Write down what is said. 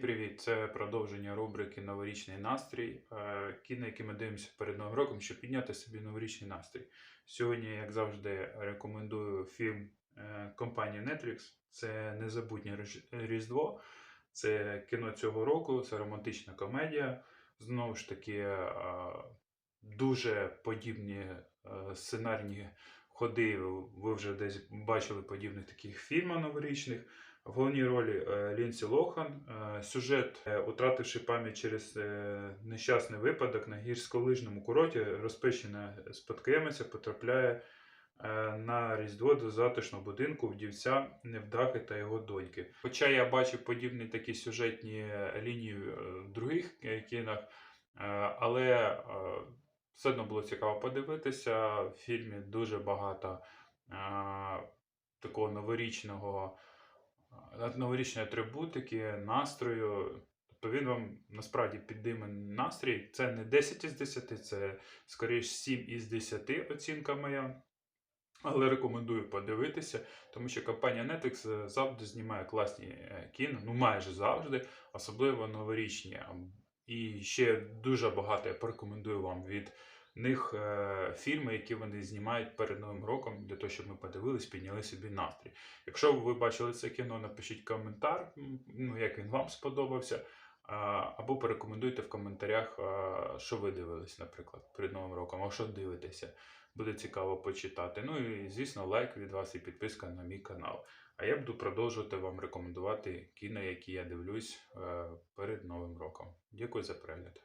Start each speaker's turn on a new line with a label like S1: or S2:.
S1: Привіт, це продовження рубрики Новорічний настрій. Е, Кіно, яке ми дивимося перед Новим роком, щоб підняти собі новорічний настрій. Сьогодні, як завжди, рекомендую фільм е, компанії Netflix. Це Незабутнє Різдво. Це кіно цього року, це романтична комедія. Знову ж таки, е, дуже подібні сценарні ходи. Ви вже десь бачили подібних таких фільмів новорічних. В головній ролі е, Лінсі Лохан. Е, Сюжет, е, утративши пам'ять через нещасний випадок на гірськолижному курорті, розпечена спадкоємиця потрапляє на Різдво до затишного будинку вдівця невдахи та його доньки. Хоча я бачив подібні такі сюжетні лінії в других кінах, але все одно було цікаво подивитися. В фільмі дуже багато е, такого новорічного новорічної атрибутики, настрою. Тобто він вам насправді підійме настрій. Це не 10 із 10, це скоріш 7 із 10 оцінка моя. Але рекомендую подивитися, тому що компанія Netflix е, завжди знімає класні е, кіно, ну майже завжди, особливо новорічні. І ще дуже багато я порекомендую вам від них е, фільми, які вони знімають перед Новим роком, для того, щоб ми подивились, підняли собі настрій. Якщо ви бачили це кіно, напишіть коментар, ну як він вам сподобався. а, Або порекомендуйте в коментарях, а, що ви дивились, наприклад, перед Новим роком, а що дивитеся. Буде цікаво почитати. Ну і, звісно, лайк від вас і підписка на мій канал. А я буду продовжувати вам рекомендувати кіно, які я дивлюсь е, перед Новим роком. Дякую за перегляд.